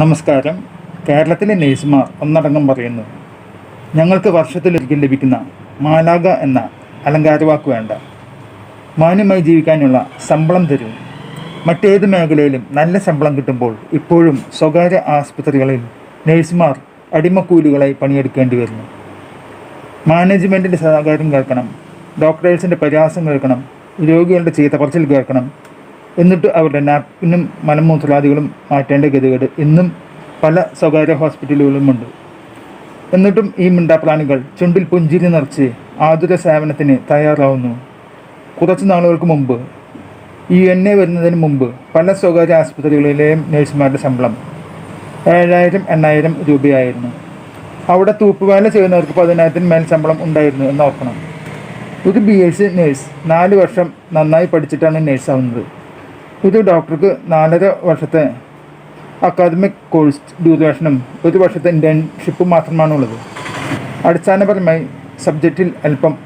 നമസ്കാരം. കേരളത്തിലെ നേഴ്സുമാർ ഒന്നടങ്കം പറയുന്നു ഞങ്ങൾക്ക് വർഷത്തിലൊരിക്കൽ ലഭിക്കുന്ന മാലാക എന്ന അലങ്കാരവാക്ക് വേണ്ട. മാന്യമായി ജീവിക്കാനുള്ള ശമ്പളം തരും. മറ്റേത് മേഖലയിലും നല്ല ശമ്പളം കിട്ടുമ്പോൾ ഇപ്പോഴും സ്വകാര്യ ആശുപത്രികളിൽ നേഴ്സുമാർ അടിമക്കൂലികളായി പണിയെടുക്കേണ്ടി വരുന്നു. മാനേജ്മെന്റിന്റെ സഹകാരം കേൾക്കണം ഡോക്ടേഴ്സിന്റെ പരിഹാസം കേൾക്കണം രോഗികളുടെ ചീത്തപറച്ചിൽ കേൾക്കണം എന്നിട്ട് അവരുടെ നാപ്കിനും മലമൂത്രാദികളും മാറ്റേണ്ട ഗതികേട് ഇന്നും പല സ്വകാര്യ ഹോസ്പിറ്റലുകളുമുണ്ട് എന്നിട്ടും ഈ മിണ്ടാപ്രാണികൾ ചുണ്ടിൽ പുഞ്ചിരി നിറച്ച് ആതുര സേവനത്തിന് തയ്യാറാവുന്നു. കുറച്ച് നാളുകൾക്ക് മുമ്പ് ഈ എൻ എ വരുന്നതിന് മുമ്പ് പല സ്വകാര്യ ആസ്പത്രികളിലെയും നഴ്സുമാരുടെ ശമ്പളം ഏഴായിരം എണ്ണായിരം രൂപയായിരുന്നു. അവിടെ തൂപ്പുവേല ചെയ്യുന്നവർക്ക് പതിനായിരത്തിന് മേൽ ശമ്പളം ഉണ്ടായിരുന്നു എന്ന് ഓർക്കണം. ഒരു ബി എസ് സി നേഴ്സ് നാല് വർഷം നന്നായി പഠിച്ചിട്ടാണ് നേഴ്സ് ഒരു ഡോക്ടർക്ക് നാലര വർഷത്തെ അക്കാദമിക് കോഴ്സ് ഡ്യൂറേഷനും ഒരു വർഷത്തെ ഇന്റേൺഷിപ്പും മാത്രമാണുള്ളത്. അടിസ്ഥാനപരമായി സബ്ജക്റ്റിൽ അല്പം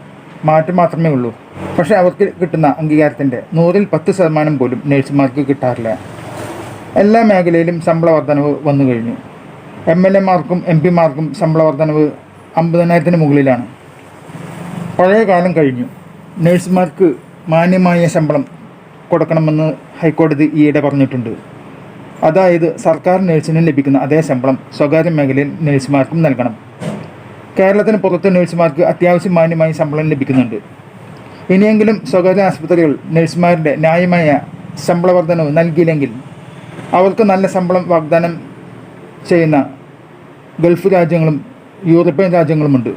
മാറ്റം മാത്രമേ ഉള്ളൂ. പക്ഷേ അവർക്ക് കിട്ടുന്ന അംഗീകാരത്തിന്റെ നൂറിൽ പത്ത് ശതമാനം പോലും നേഴ്സുമാർക്ക് കിട്ടാറില്ല. എല്ലാ മേഖലയിലും ശമ്പള വർധനവ് വന്നു കഴിഞ്ഞു. എം എൽ എമാർക്കും എം പിമാർക്കും ശമ്പള വർധനവ് അമ്പതിനായിരത്തിന് മുകളിലാണ്. പഴയ കാലം കഴിഞ്ഞു. നഴ്സുമാർക്ക് മാന്യമായ ശമ്പളം കൊടുക്കണമെന്ന് ഹൈക്കോടതി ഈയിടെ പറഞ്ഞിട്ടുണ്ട്. അതായത് സർക്കാർ നഴ്സിന് ലഭിക്കുന്ന അതേ ശമ്പളം സ്വകാര്യ മേഖലയിൽ നഴ്സുമാർക്കും നൽകണം. കേരളത്തിന് പുറത്ത് നഴ്സുമാർക്ക് അത്യാവശ്യം മാന്യമായി ശമ്പളം ലഭിക്കുന്നുണ്ട്. ഇനിയെങ്കിലും സ്വകാര്യ ആശുപത്രികൾ നഴ്സുമാരുടെ ന്യായമായ ശമ്പള വർധനവ് നൽകിയില്ലെങ്കിൽ അവർക്ക് നല്ല ശമ്പളം വാഗ്ദാനം ചെയ്യുന്ന ഗൾഫ് രാജ്യങ്ങളും യൂറോപ്യൻ രാജ്യങ്ങളുമുണ്ട്.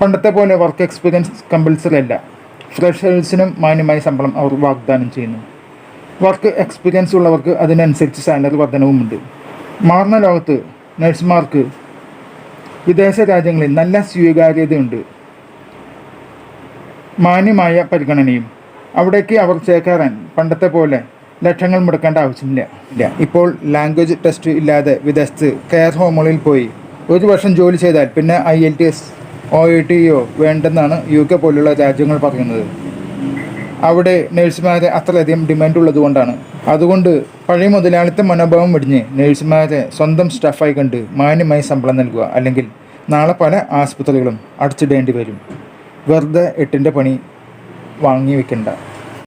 പണ്ടത്തെ പോലെ വർക്ക് എക്സ്പീരിയൻസ് കമ്പൽസറി അല്ല. ഫ്രഷേഴ്സിനും മാന്യമായ ശമ്പളം അവർ വാഗ്ദാനം ചെയ്യുന്നു. വർക്ക് എക്സ്പീരിയൻസ് ഉള്ളവർക്ക് അതിനനുസരിച്ച് സാലറി വർധനവുമുണ്ട്. മാറുന്ന ലോകത്ത് നഴ്സുമാർക്ക് വിദേശ രാജ്യങ്ങളിൽ നല്ല സ്വീകാര്യതയുണ്ട്. മാന്യമായ പരിഗണനയും. അവിടേക്ക് അവർ ചേക്കേറാൻ പണ്ടത്തെ പോലെ ലക്ഷങ്ങൾ മുടക്കേണ്ട ആവശ്യമില്ല. ഇല്ല. ഇപ്പോൾ ലാംഗ്വേജ് ടെസ്റ്റ് ഇല്ലാതെ വിദേശത്ത് കെയർ ഹോമുകളിൽ പോയി ഒരു വർഷം ജോലി ചെയ്താൽ പിന്നെ I L T S O E ടിയോ വേണ്ടെന്നാണ് യു കെ പോലുള്ള രാജ്യങ്ങൾ പറയുന്നത്. അവിടെ നഴ്സുമാരെ അത്രയധികം ഡിമാൻഡ് ഉള്ളതുകൊണ്ടാണ് അതുകൊണ്ട് പഴയ മുതലാളിത്ത മനോഭാവം വെടിഞ്ഞ് നഴ്സുമാരെ സ്വന്തം സ്റ്റാഫായി കണ്ട് മാന്യമായി ശമ്പളം നൽകുക അല്ലെങ്കിൽ നാളെ പല ആസ്പത്രികളും അടച്ചിടേണ്ടി വരും. വെറുതെ എട്ടിന്റെ പണി വാങ്ങി വെക്കണ്ട.